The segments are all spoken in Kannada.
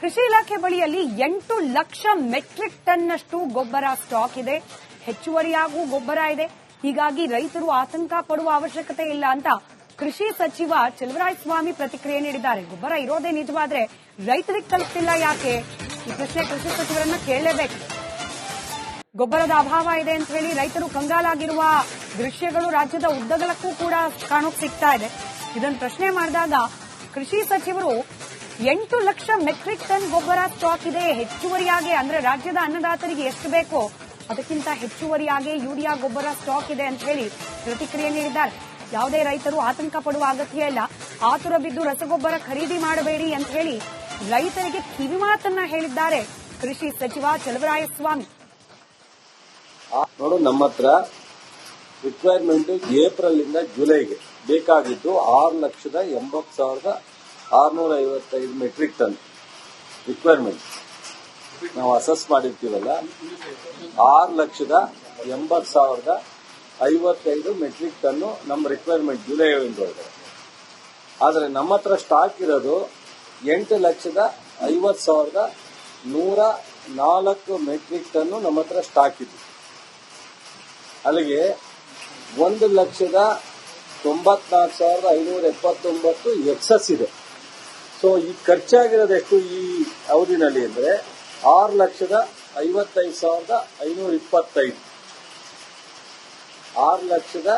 ಕೃಷಿ ಇಲಾಖೆ ಬಳಿಯಲ್ಲಿ ಎಂಟು ಲಕ್ಷ ಮೆಟ್ರಿಕ್ ಟನ್ನಷ್ಟು ಗೊಬ್ಬರ ಸ್ಟಾಕ್ ಇದೆ. ಹೆಚ್ಚುವರಿಯಾಗೂ ಗೊಬ್ಬರ ಇದೆ. ಹೀಗಾಗಿ ರೈತರು ಆತಂಕ ಪಡುವ ಅವಶ್ಯಕತೆ ಇಲ್ಲ ಅಂತ ಕೃಷಿ ಸಚಿವ ಸ್ವಾಮಿ ಪ್ರತಿಕ್ರಿಯೆ ನೀಡಿದ್ದಾರೆ. ಗೊಬ್ಬರ ಇರೋದೇ ನಿಜವಾದ್ರೆ ರೈತರಿಗೆ ತಲುಪ್ತಿಲ್ಲ ಯಾಕೆ? ಈ ಪ್ರಶ್ನೆ ಕೃಷಿ ಸಚಿವರನ್ನ ಕೇಳಲೇಬೇಕು. ಗೊಬ್ಬರದ ಅಭಾವ ಇದೆ ಅಂತ ಹೇಳಿ ರೈತರು ಕಂಗಾಲಾಗಿರುವ ದೃಶ್ಯಗಳು ರಾಜ್ಯದ ಉದ್ದಗಲಕ್ಕೂ ಕೂಡ ಕಾಣೋಕ್ ಸಿಗ್ತಾ ಇದೆ. ಇದನ್ನು ಪ್ರಶ್ನೆ ಮಾಡಿದಾಗ ಕೃಷಿ ಸಚಿವರು ಎಂಟು ಲಕ್ಷ ಮೆಟ್ರಿಕ್ ಟನ್ ಗೊಬ್ಬರ ಸ್ಟಾಕ್ ಇದೆ. ಹೆಚ್ಚುವರಿಯಾಗಿ ಅಂದ್ರೆ ರಾಜ್ಯದ ಅನ್ನದಾತರಿಗೆ ಎಷ್ಟು ಬೇಕೋ? ಅದಕ್ಕಿಂತ ಹೆಚ್ಚುವರಿಯಾಗಿ ಯೂರಿಯಾ ಗೊಬ್ಬರ ಸ್ಟಾಕ್ ಇದೆ ಅಂತ ಹೇಳಿ ಪ್ರತಿಕ್ರಿಯೆ ನೀಡಿದ್ದಾರೆ. ಯಾವುದೇ ರೈತರು ಆತಂಕ ಪಡುವ ಅಗತ್ಯ ಇಲ್ಲ. ಆತುರ ಬಿದ್ದು ರಸಗೊಬ್ಬರ ಖರೀದಿ ಮಾಡಬೇಡಿ ಅಂತ ಹೇಳಿ ರೈತರಿಗೆ ಕಿವಿಮಾತನ್ನ ಹೇಳಿದ್ದಾರೆ ಕೃಷಿ ಸಚಿವ ಚಲವರಾಯಸ್ವಾಮಿ. ನೋಡು, ನಮ್ಮ ಹತ್ರ ರಿಕ್ವೈರ್ಮೆಂಟ್ ಏಪ್ರಿಲ್ ಇಂದ ಜುಲೈಗೆ ಬೇಕಾಗಿದ್ದು ಆರು ಲಕ್ಷದ ಎಂಬತ್ತು ಸಾವಿರದ ಆರ್ನೂರ ಐವತ್ತೈದು ಮೆಟ್ರಿಕ್ ಟನ್ ರಿಕ್ವೈರ್ಮೆಂಟ್ ನಾವು ಅಸೆಸ್ ಮಾಡಿರ್ತೀವಲ್ಲ, ಆರು ಲಕ್ಷದ ಎಂಬತ್ತು ಸಾವಿರದ ಐವತ್ತೈದು ಮೆಟ್ರಿಕ್ ಟನ್ನು ನಮ್ಮ ರಿಕ್ವೈರ್ಮೆಂಟ್ ಜುಲೈ ಒಳಗಡೆ ಆದರೆ ನಮ್ಮ ಹತ್ರ ಸ್ಟಾಕ್ ಇರೋದು ಎಂಟು ಲಕ್ಷದ ಐವತ್ತು ಸಾವಿರದ ನೂರ ನಾಲ್ಕು ಮೆಟ್ರಿಕ್ ಟನ್ನು ನಮ್ಮ ಹತ್ರ ಸ್ಟಾಕ್ ಇದೆ ಅಲ್ಲಿಗೆ ಒಂದು ಲಕ್ಷದ ತೊಂಬತ್ನಾಲ್ಕು ಸಾವಿರದ ಐನೂರ ಎಪ್ಪತ್ತೊಂಬತ್ತು ಎಕ್ಸಸ್ ಇದೆ. ಸೊ ಈ ಖರ್ಚಾಗಿರೋದೆಷ್ಟು ಈ ಅವಧಿನಲ್ಲಿ ಅಂದ್ರೆ ಆರು ಲಕ್ಷದ ಐವತ್ತೈದು ಸಾವಿರದ ಐನೂರ ಇಪ್ಪತ್ತೈದು. ಆರು ಲಕ್ಷದ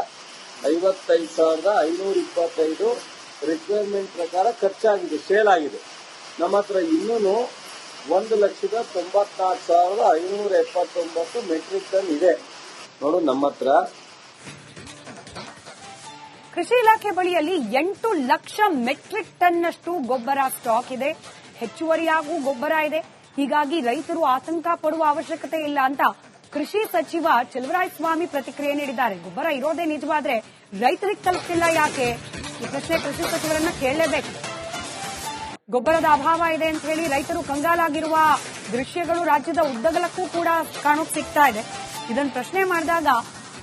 ಐವತ್ತೈದು ಸಾವಿರದ ಐನೂರ ಇಪ್ಪತ್ತೈದು ರಿಕ್ವೈರ್ಮೆಂಟ್ ಪ್ರಕಾರ ಖರ್ಚಾಗಿದೆ ಸೇಲ್ ಆಗಿದೆ. ನಮ್ಮ ಹತ್ರ ಇನ್ನೂ ಒಂದು ಲಕ್ಷದ ತೊಂಬತ್ನಾಲ್ಕು ಸಾವಿರದ ಐನೂರ ಎಪ್ಪತ್ತೊಂಬತ್ತು ಮೆಟ್ರಿಕ್ ಟನ್ ಇದೆ. ನೋಡು, ನಮ್ಮ ಹತ್ರ ಕೃಷಿ ಇಲಾಖೆ ಬಳಿಯಲ್ಲಿ ಎಂಟು ಲಕ್ಷ ಮೆಟ್ರಿಕ್ ಟನ್ನಷ್ಟು ಗೊಬ್ಬರ ಸ್ಟಾಕ್ ಇದೆ. ಹೆಚ್ಚುವರಿಯಾಗೂ ಗೊಬ್ಬರ ಇದೆ. ಹೀಗಾಗಿ ರೈತರು ಆತಂಕ ಪಡುವ ಅವಶ್ಯಕತೆ ಇಲ್ಲ ಅಂತ ಕೃಷಿ ಸಚಿವ ಸ್ವಾಮಿ ಪ್ರತಿಕ್ರಿಯೆ ನೀಡಿದ್ದಾರೆ. ಗೊಬ್ಬರ ಇರೋದೇ ನಿಜವಾದ್ರೆ ರೈತರಿಗೆ ತಲುಪ್ತಿಲ್ಲ ಯಾಕೆ? ಈ ಪ್ರಶ್ನೆ ಕೃಷಿ ಸಚಿವರನ್ನ ಕೇಳಲೇಬೇಕು. ಗೊಬ್ಬರದ ಅಭಾವ ಇದೆ ಅಂತ ಹೇಳಿ ರೈತರು ಕಂಗಾಲಾಗಿರುವ ದೃಶ್ಯಗಳು ರಾಜ್ಯದ ಉದ್ದಗಲಕ್ಕೂ ಕೂಡ ಕಾಣೋಕ್ ಸಿಗ್ತಾ ಇದೆ. ಇದನ್ನು ಪ್ರಶ್ನೆ ಮಾಡಿದಾಗ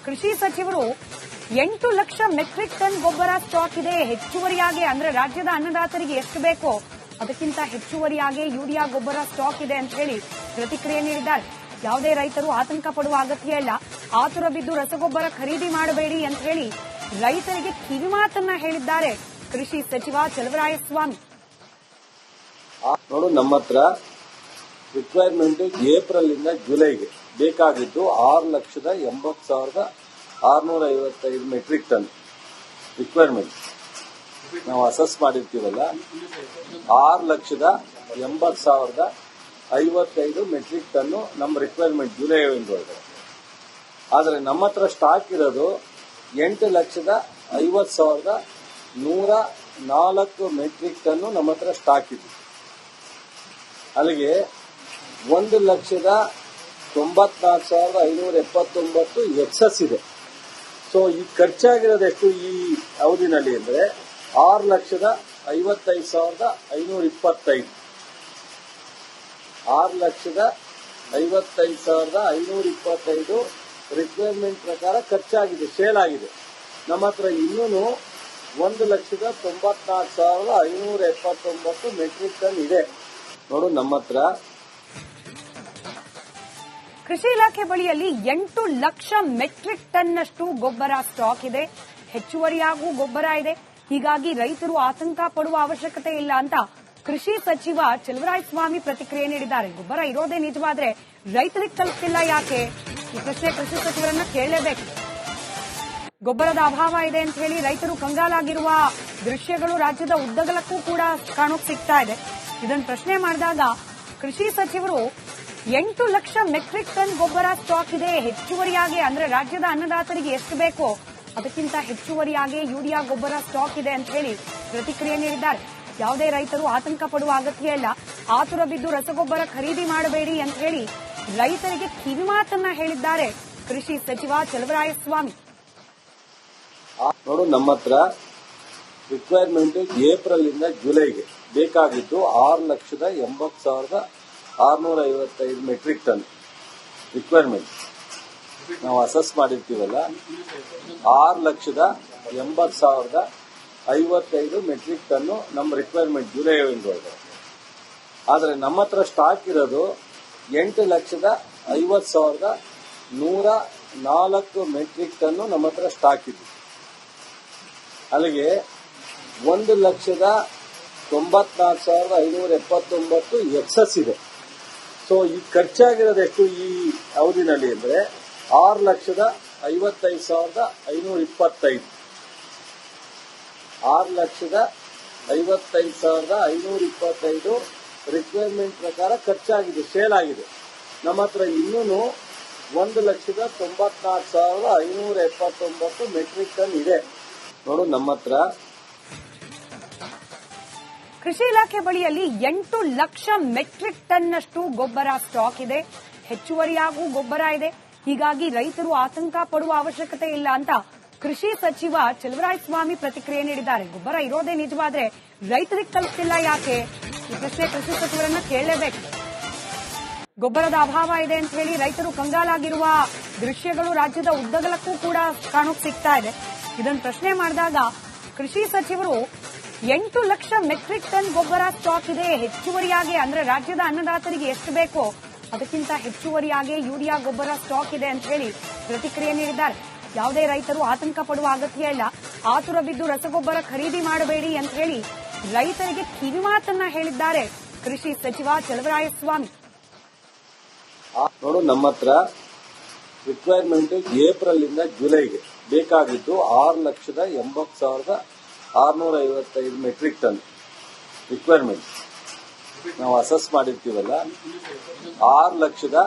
ಕೃಷಿ ಸಚಿವರು ಎಂಟು ಲಕ್ಷ ಮೆಟ್ರಿಕ್ ಟನ್ ಗೊಬ್ಬರ ಸ್ಟಾಕ್ ಇದೆ. ಹೆಚ್ಚುವರಿಯಾಗಿ ಅಂದ್ರೆ ರಾಜ್ಯದ ಅನ್ನದಾತರಿಗೆ ಎಷ್ಟು ಬೇಕೋ? ಅದಕ್ಕಿಂತ ಹೆಚ್ಚುವರಿಯಾಗಿ ಯೂರಿಯಾ ಗೊಬ್ಬರ ಸ್ಟಾಕ್ ಇದೆ ಅಂತ ಹೇಳಿ ಪ್ರತಿಕ್ರಿಯೆ ನೀಡಿದ್ದಾರೆ. ಯಾವುದೇ ರೈತರು ಆತಂಕ ಪಡುವ ಅಗತ್ಯ ಇಲ್ಲ. ಆತುರ ಬಿದ್ದು ರಸಗೊಬ್ಬರ ಖರೀದಿ ಮಾಡಬೇಡಿ ಅಂತ ಹೇಳಿ ರೈತರಿಗೆ ಕಿವಿಮಾತನ್ನ ಹೇಳಿದ್ದಾರೆ ಕೃಷಿ ಸಚಿವ ಚಲವರಾಯಸ್ವಾಮಿ. ನೋಡು, ನಮ್ಮ ಹತ್ರ ರಿಕ್ವೈರ್ಮೆಂಟ್ ಏಪ್ರಿಲ್ ಇಂದ ಜುಲೈಗೆ ಬೇಕಾಗಿದ್ದು ಆರು ಲಕ್ಷದ ಎಂಬತ್ತು ಸಾವಿರದ ಆರ್ನೂರ ಐವತ್ತೈದು ಮೆಟ್ರಿಕ್ ಟನ್ ರಿಕ್ವೈರ್ಮೆಂಟ್ ನಾವು ಅಸೆಸ್ ಮಾಡಿರ್ತೀವಲ್ಲ, ಆರು ಲಕ್ಷದ ಎಂಬತ್ತು ಸಾವಿರದ ಐವತ್ತೈದು ಮೆಟ್ರಿಕ್ ಟನ್ನು ನಮ್ಮ ರಿಕ್ವೈರ್ಮೆಂಟ್ ಜುಲೈ ಒಳಗಡೆ ಆದರೆ ನಮ್ಮ ಹತ್ರ ಸ್ಟಾಕ್ ಇರೋದು ಎಂಟು ಲಕ್ಷದ ಐವತ್ತು ಸಾವಿರದ ನೂರ ನಾಲ್ಕು ಮೆಟ್ರಿಕ್ ಟನ್ನು ನಮ್ಮ ಹತ್ರ ಸ್ಟಾಕ್ ಇದೆ. ಅಲ್ಲಿಗೆ ಒಂದು ಲಕ್ಷದ ತೊಂಬತ್ನಾಲ್ಕು ಸಾವಿರದ ಐನೂರ ಎಪ್ಪತ್ತೊಂಬತ್ತು ಎಕ್ಸಸ್ ಇದೆ. ಸೊ, ಈ ಖರ್ಚಾಗಿರೋದು ಎಷ್ಟು ಈ ಅವಧಿನಲ್ಲಿ ಅಂದ್ರೆ ಆರು ಲಕ್ಷದ ಐವತ್ತೈದು ಸಾವಿರದ ಐನೂರ ಇಪ್ಪತ್ತೈದು. ಆರು ಲಕ್ಷದ ಐವತ್ತೈದು ಸಾವಿರದ ಐನೂರ ಇಪ್ಪತ್ತೈದು ರಿಕ್ವೈರ್ಮೆಂಟ್ ಪ್ರಕಾರ ಖರ್ಚಾಗಿದೆ ಸೇಲ್ ಆಗಿದೆ. ನಮ್ಮ ಹತ್ರ ಇನ್ನೂ ಒಂದು ಲಕ್ಷದ ತೊಂಬತ್ನಾಲ್ಕು ಸಾವಿರದ ಐನೂರ ಎಪ್ಪತ್ತೊಂಬತ್ತು ಮೆಟ್ರಿಕ್ ಟನ್ ಇದೆ. ನೋಡು, ನಮ್ಮ ಹತ್ರ ಕೃಷಿ ಇಲಾಖೆ ಬಳಿಯಲ್ಲಿ ಎಂಟು ಲಕ್ಷ ಮೆಟ್ರಿಕ್ ಟನ್ನಷ್ಟು ಗೊಬ್ಬರ ಸ್ಟಾಕ್ ಇದೆ. ಹೆಚ್ಚುವರಿಯಾಗೂ ಗೊಬ್ಬರ ಇದೆ. ಹೀಗಾಗಿ ರೈತರು ಆತಂಕ ಪಡುವ ಅವಶ್ಯಕತೆ ಇಲ್ಲ ಅಂತ ಕೃಷಿ ಸಚಿವ ಸ್ವಾಮಿ ಪ್ರತಿಕ್ರಿಯೆ ನೀಡಿದ್ದಾರೆ. ಗೊಬ್ಬರ ಇರೋದೇ ನಿಜವಾದ್ರೆ ರೈತರಿಗೆ ತಲುಪ್ತಿಲ್ಲ ಯಾಕೆ? ಈ ಪ್ರಶ್ನೆ ಕೃಷಿ ಸಚಿವರನ್ನ ಕೇಳಲೇಬೇಕು. ಗೊಬ್ಬರದ ಅಭಾವ ಇದೆ ಅಂತ ಹೇಳಿ ರೈತರು ಕಂಗಾಲಾಗಿರುವ ದೃಶ್ಯಗಳು ರಾಜ್ಯದ ಉದ್ದಗಲಕ್ಕೂ ಕೂಡ ಕಾಣೋಕ್ ಸಿಗ್ತಾ ಇದೆ. ಇದನ್ನು ಪ್ರಶ್ನೆ ಮಾಡಿದಾಗ ಕೃಷಿ ಸಚಿವರು ಎಂಟು ಲಕ್ಷ ಮೆಟ್ರಿಕ್ ಟನ್ ಗೊಬ್ಬರ ಸ್ಟಾಕ್ ಇದೆ. ಹೆಚ್ಚುವರಿಯಾಗಿ ಅಂದ್ರೆ ರಾಜ್ಯದ ಅನ್ನದಾತರಿಗೆ ಎಷ್ಟು ಬೇಕೋ? ಅದಕ್ಕಿಂತ ಹೆಚ್ಚುವರಿಯಾಗಿ ಯೂರಿಯಾ ಗೊಬ್ಬರ ಸ್ಟಾಕ್ ಇದೆ ಅಂತ ಹೇಳಿ ಪ್ರತಿಕ್ರಿಯೆ ನೀಡಿದ್ದಾರೆ. ಯಾವುದೇ ರೈತರು ಆತಂಕ ಪಡುವ ಅಗತ್ಯ ಇಲ್ಲ. ಆತುರ ಬಿದ್ದು ರಸಗೊಬ್ಬರ ಖರೀದಿ ಮಾಡಬೇಡಿ ಅಂತ ಹೇಳಿ ರೈತರಿಗೆ ಕಿವಿಮಾತನ್ನ ಹೇಳಿದ್ದಾರೆ ಕೃಷಿ ಸಚಿವ ಚಲವರಾಯಸ್ವಾಮಿ. ನೋಡು, ನಮ್ಮ ಹತ್ರ ರಿಕ್ವೈರ್ಮೆಂಟ್ ಏಪ್ರಿಲ್ ಇಂದ ಜುಲೈಗೆ ಬೇಕಾಗಿದ್ದು ಆರು ಲಕ್ಷದ ಎಂಬತ್ತು ಸಾವಿರದ ಆರ್ನೂರ ಐವತ್ತೈದು ಮೆಟ್ರಿಕ್ ಟನ್ ರಿಕ್ವೈರ್ಮೆಂಟ್ ನಾವು ಅಸೆಸ್ ಮಾಡಿರ್ತೀವಲ್ಲ, ಆರು ಲಕ್ಷದ ಎಂಬತ್ತು ಸಾವಿರದ ಐವತ್ತೈದು ಮೆಟ್ರಿಕ್ ಟನ್ನು ನಮ್ಮ ರಿಕ್ವೈರ್ಮೆಂಟ್ ಜುಲೈ ಒಳಗಡೆ ಆದರೆ ನಮ್ಮ ಹತ್ರ ಸ್ಟಾಕ್ ಇರೋದು ಎಂಟು ಲಕ್ಷದ ಐವತ್ ಸಾವಿರದ ನೂರ ನಾಲ್ಕು ಮೆಟ್ರಿಕ್ ಟನ್ನು ನಮ್ಮ ಹತ್ರ ಸ್ಟಾಕ್ ಇದೆ. ಅಲ್ಲಿಗೆ ಒಂದು ಲಕ್ಷದ ತೊಂಬತ್ನಾಲ್ಕು ಸಾವಿರದ ಐನೂರ ಎಪ್ಪತ್ತೊಂಬತ್ತು ಎಕ್ಸಸ್ ಇದೆ. ಸೊ ಈ ಖರ್ಚಾಗಿರೋದು ಎಷ್ಟು ಈ ಅವಧಿನಲ್ಲಿ ಅಂದ್ರೆ ಆರು ಲಕ್ಷದ ಐವತ್ತೈದು ಸಾವಿರದ ಐನೂರ ಇಪ್ಪತ್ತೈದು. ಆರು ಲಕ್ಷದ ಐವತ್ತೈದು ಸಾವಿರದ ಐನೂರ ಇಪ್ಪತ್ತೈದು ರಿಕ್ವೈರ್ಮೆಂಟ್ ಪ್ರಕಾರ ಖರ್ಚಾಗಿದೆ ಸೇಲ್ ಆಗಿದೆ. ನಮ್ಮ ಹತ್ರ ಇನ್ನೂ ಒಂದು ಲಕ್ಷದ ತೊಂಬತ್ನಾಲ್ಕು ಸಾವಿರದ ಐನೂರ ಎಪ್ಪತ್ತೊಂಬತ್ತು ಮೆಟ್ರಿಕ್ ಟನ್ ಇದೆ. ನೋಡು, ನಮ್ಮ ಹತ್ರ ಕೃಷಿ ಇಲಾಖೆ ಬಳಿಯಲ್ಲಿ ಎಂಟು ಲಕ್ಷ ಮೆಟ್ರಿಕ್ ಟನ್ನಷ್ಟು ಗೊಬ್ಬರ ಸ್ಟಾಕ್ ಇದೆ. ಹೆಚ್ಚುವರಿಯಾಗೂ ಗೊಬ್ಬರ ಇದೆ. ಹೀಗಾಗಿ ರೈತರು ಆತಂಕ ಪಡುವ ಅವಶ್ಯಕತೆ ಇಲ್ಲ ಅಂತ ಕೃಷಿ ಸಚಿವ ಸ್ವಾಮಿ ಪ್ರತಿಕ್ರಿಯೆ ನೀಡಿದ್ದಾರೆ. ಗೊಬ್ಬರ ಇರೋದೇ ನಿಜವಾದ್ರೆ ರೈತರಿಗೆ ತಲುಪ್ತಿಲ್ಲ ಯಾಕೆ? ಈ ಪ್ರಶ್ನೆ ಕೃಷಿ ಸಚಿವರನ್ನ ಕೇಳಲೇಬೇಕು. ಗೊಬ್ಬರದ ಅಭಾವ ಇದೆ ಅಂತ ಹೇಳಿ ರೈತರು ಕಂಗಾಲಾಗಿರುವ ದೃಶ್ಯಗಳು ರಾಜ್ಯದ ಉದ್ದಗಲಕ್ಕೂ ಕೂಡ ಕಾಣೋಕ್ ಸಿಗ್ತಾ ಇದೆ. ಇದನ್ನು ಪ್ರಶ್ನೆ ಮಾಡಿದಾಗ ಕೃಷಿ ಸಚಿವರು ಎಂಟು ಲಕ್ಷ ಮೆಟ್ರಿಕ್ ಟನ್ ಗೊಬ್ಬರ ಸ್ಟಾಕ್ ಇದೆ. ಹೆಚ್ಚುವರಿಯಾಗಿ ಅಂದ್ರೆ ರಾಜ್ಯದ ಅನ್ನದಾತರಿಗೆ ಎಷ್ಟು ಬೇಕೋ? ಅದಕ್ಕಿಂತ ಹೆಚ್ಚುವರಿಯಾಗಿ ಯೂರಿಯಾ ಗೊಬ್ಬರ ಸ್ಟಾಕ್ ಇದೆ ಅಂತ ಹೇಳಿ ಪ್ರತಿಕ್ರಿಯೆ ನೀಡಿದ್ದಾರೆ. ಯಾವುದೇ ರೈತರು ಆತಂಕ ಪಡುವ ಅಗತ್ಯ ಇಲ್ಲ. ಆತುರ ಬಿದ್ದು ರಸಗೊಬ್ಬರ ಖರೀದಿ ಮಾಡಬೇಡಿ ಅಂತ ಹೇಳಿ ರೈತರಿಗೆ ಕಿವಿಮಾತನ್ನ ಹೇಳಿದ್ದಾರೆ ಕೃಷಿ ಸಚಿವ ಚಲವರಾಯಸ್ವಾಮಿ. ನೋಡು, ನಮ್ಮ ಹತ್ರ ರಿಕ್ವೈರ್ಮೆಂಟ್ ಏಪ್ರಿಲ್ ಇಂದ ಜುಲೈಗೆ ಬೇಕಾಗಿದ್ದು ಆರು ಲಕ್ಷದ ಎಂಬತ್ತು ಸಾವಿರದ ಆರ್ನೂರ ಐವತ್ತೈದು ಮೆಟ್ರಿಕ್ ಟನ್ ರಿಕ್ವೈರ್ಮೆಂಟ್ ನಾವು ಅಸೆಸ್ ಮಾಡಿರ್ತೀವಲ್ಲ, ಆರು ಲಕ್ಷದ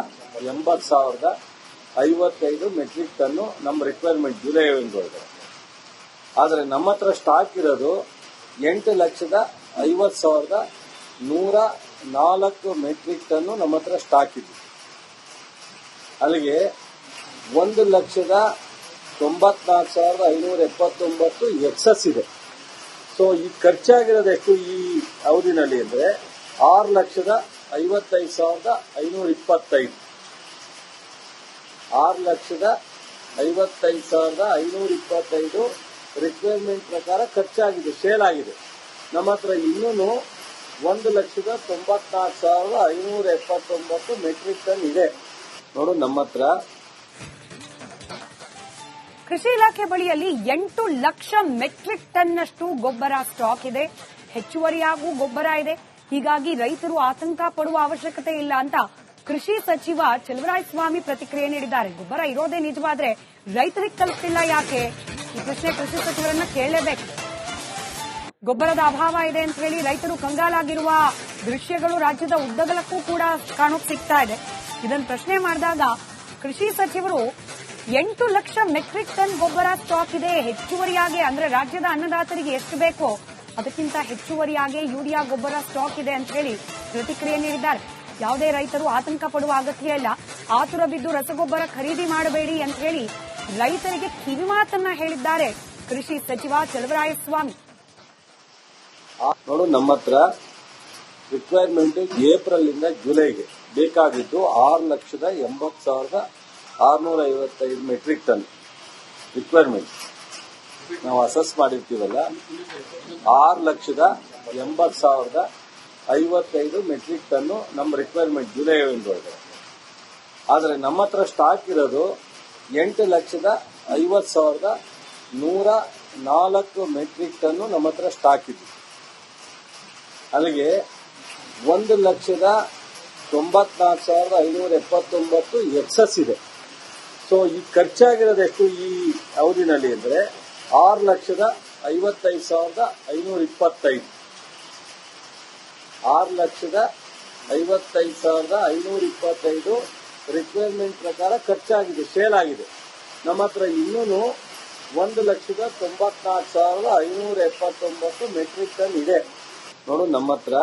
ಎಂಬತ್ತು ಸಾವಿರದ ಐವತ್ತೈದು ಮೆಟ್ರಿಕ್ ಟನ್ನು ನಮ್ಮ ರಿಕ್ವೈರ್ಮೆಂಟ್ ಜುಲೈ ಒಳಗೆ ಆದರೆ ನಮ್ಮ ಹತ್ರ ಸ್ಟಾಕ್ ಇರೋದು ಎಂಟು ಲಕ್ಷದ ಐವತ್ತು ಸಾವಿರದ ನೂರ ನಾಲ್ಕು ಮೆಟ್ರಿಕ್ ಟನ್ನು ನಮ್ಮ ಹತ್ರ ಸ್ಟಾಕ್ ಇದೆ. ಅಲ್ಲಿಗೆ ಒಂದು ಲಕ್ಷದ ತೊಂಬತ್ನಾಲ್ಕು ಸಾವಿರದ ಐನೂರ ಎಪ್ಪತ್ತೊಂಬತ್ತು ಎಕ್ಸಸ್ ಇದೆ. ಸೊ ಈ ಖರ್ಚಾಗಿರೋದು ಎಷ್ಟು ಈ ಅವಧಿನಲ್ಲಿ ಅಂದ್ರೆ ಆರು ಲಕ್ಷದ ಐವತ್ತೈದು ಸಾವಿರದ ಐನೂರ ಇಪ್ಪತ್ತೈದು. ಆರು ಲಕ್ಷದ ಐವತ್ತೈದು ಸಾವಿರದ ಐನೂರ ಇಪ್ಪತ್ತೈದು ರಿಕ್ವೈರ್ಮೆಂಟ್ ಪ್ರಕಾರ ಖರ್ಚಾಗಿದೆ ಸೇಲ್ ಆಗಿದೆ. ನಮ್ಮ ಹತ್ರ ಇನ್ನೂ ಒಂದು ಲಕ್ಷದ ತೊಂಬತ್ನಾಲ್ಕು ಸಾವಿರದ ಐನೂರ ಎಪ್ಪತ್ತೊಂಬತ್ತು ಮೆಟ್ರಿಕ್ ಟನ್ ಇದೆ. ನೋಡು, ನಮ್ಮ ಹತ್ರ ಕೃಷಿ ಇಲಾಖೆ ಬಳಿಯಲ್ಲಿ ಎಂಟು ಲಕ್ಷ ಮೆಟ್ರಿಕ್ ಟನ್ನಷ್ಟು ಗೊಬ್ಬರ ಸ್ಟಾಕ್ ಇದೆ. ಹೆಚ್ಚುವರಿಯಾಗೂ ಗೊಬ್ಬರ ಇದೆ. ಹೀಗಾಗಿ ರೈತರು ಆತಂಕ ಪಡುವ ಅವಶ್ಯಕತೆ ಇಲ್ಲ ಅಂತ ಕೃಷಿ ಸಚಿವ ಸ್ವಾಮಿ ಪ್ರತಿಕ್ರಿಯೆ ನೀಡಿದ್ದಾರೆ. ಗೊಬ್ಬರ ಇರೋದೇ ನಿಜವಾದ್ರೆ ರೈತರಿಗೆ ತಲುಪಿಲ್ಲ ಯಾಕೆ? ಈ ಪ್ರಶ್ನೆ ಕೃಷಿ ಸಚಿವರನ್ನ ಕೇಳಲೇಬೇಕು. ಗೊಬ್ಬರದ ಅಭಾವ ಇದೆ ಅಂತ ಹೇಳಿ ರೈತರು ಕಂಗಾಲಾಗಿರುವ ದೃಶ್ಯಗಳು ರಾಜ್ಯದ ಉದ್ದಗಲಕ್ಕೂ ಕೂಡ ಕಾಣೋಕ್ ಸಿಗ್ತಾ ಇದೆ. ಇದನ್ನು ಪ್ರಶ್ನೆ ಮಾಡಿದಾಗ ಕೃಷಿ ಸಚಿವರು ಎಂಟು ಲಕ್ಷ ಮೆಟ್ರಿಕ್ ಟನ್ ಗೊಬ್ಬರ ಸ್ಟಾಕ್ ಇದೆ. ಹೆಚ್ಚುವರಿಯಾಗಿ ಅಂದ್ರೆ ರಾಜ್ಯದ ಅನ್ನದಾತರಿಗೆ ಎಷ್ಟು ಬೇಕೋ? ಅದಕ್ಕಿಂತ ಹೆಚ್ಚುವರಿಯಾಗಿ ಯೂರಿಯಾ ಗೊಬ್ಬರ ಸ್ಟಾಕ್ ಇದೆ ಅಂತ ಹೇಳಿ ಪ್ರತಿಕ್ರಿಯೆ ನೀಡಿದ್ದಾರೆ. ಯಾವುದೇ ರೈತರು ಆತಂಕ ಪಡುವ ಅಗತ್ಯ ಇಲ್ಲ. ಆತುರ ಬಿದ್ದು ರಸಗೊಬ್ಬರ ಖರೀದಿ ಮಾಡಬೇಡಿ ಅಂತ ಹೇಳಿ ರೈತರಿಗೆ ಕಿವಿಮಾತನ್ನ ಹೇಳಿದ್ದಾರೆ ಕೃಷಿ ಸಚಿವ ಚಲವರಾಯಸ್ವಾಮಿ. ನೋಡು ನಮ್ಮ ಹತ್ರ ರಿಕ್ವೈರ್ಮೆಂಟ್ ಏಪ್ರಿಲ್ ಇಂದ ಜುಲೈಗೆ ಬೇಕಾಗಿದ್ದು ಆರು ಲಕ್ಷದ ಎಂಬತ್ತು ಸಾವಿರದ ಆರ್ನೂರ ಐವತ್ತೈದು ಮೆಟ್ರಿಕ್ ಟನ್ ರಿಕ್ವೈರ್ಮೆಂಟ್ ನಾವು ಅಸೆಸ್ ಮಾಡಿರ್ತೀವಲ್ಲ, ಆರು ಲಕ್ಷದ ಎಂಬತ್ತು ಸಾವಿರದ ಐವತ್ತೈದು ಮೆಟ್ರಿಕ್ ಟನ್ನು ನಮ್ಮ ರಿಕ್ವೈರ್ಮೆಂಟ್ ಜುಲೈ ಒಳಗೆ ಆದರೆ ನಮ್ಮ ಹತ್ರ ಸ್ಟಾಕ್ ಇರೋದು ಎಂಟು ಲಕ್ಷದ ಐವತ್ತು ಸಾವಿರದ ನೂರ ನಾಲ್ಕು ಮೆಟ್ರಿಕ್ ಟನ್ನು ನಮ್ಮ ಹತ್ರ ಸ್ಟಾಕ್ ಇದೆ. ಅಲ್ಲಿಗೆ ಒಂದು ಲಕ್ಷದ ತೊಂಬತ್ನಾಲ್ಕು ಸಾವಿರದ ಐನೂರ ಎಪ್ಪತ್ತೊಂಬತ್ತು ಎಕ್ಸಸ್ ಇದೆ. ಸೊ ಈ ಖರ್ಚಾಗಿರೋದು ಎಷ್ಟು ಈ ಅವಧಿನಲ್ಲಿ ಅಂದ್ರೆ ಆರು ಲಕ್ಷದ ಐವತ್ತೈದು ಸಾವಿರದ ಐನೂರ ಇಪ್ಪತ್ತೈದು. ಆರು ಲಕ್ಷದ ಐವತ್ತೈದು ಸಾವಿರದ ಐನೂರ ಇಪ್ಪತ್ತೈದು ರಿಕ್ವೈರ್ಮೆಂಟ್ ಪ್ರಕಾರ ಖರ್ಚಾಗಿದೆ ಸೇಲ್ ಆಗಿದೆ. ನಮ್ಮ ಹತ್ರ ಇನ್ನೂ ಒಂದು ಲಕ್ಷದ ತೊಂಬತ್ನಾಲ್ಕು ಸಾವಿರದ ಐನೂರ ಎಪ್ಪತ್ತೊಂಬತ್ತು ಮೆಟ್ರಿಕ್ ಟನ್ ಇದೆ. ನೋಡು, ನಮ್ಮ ಹತ್ರ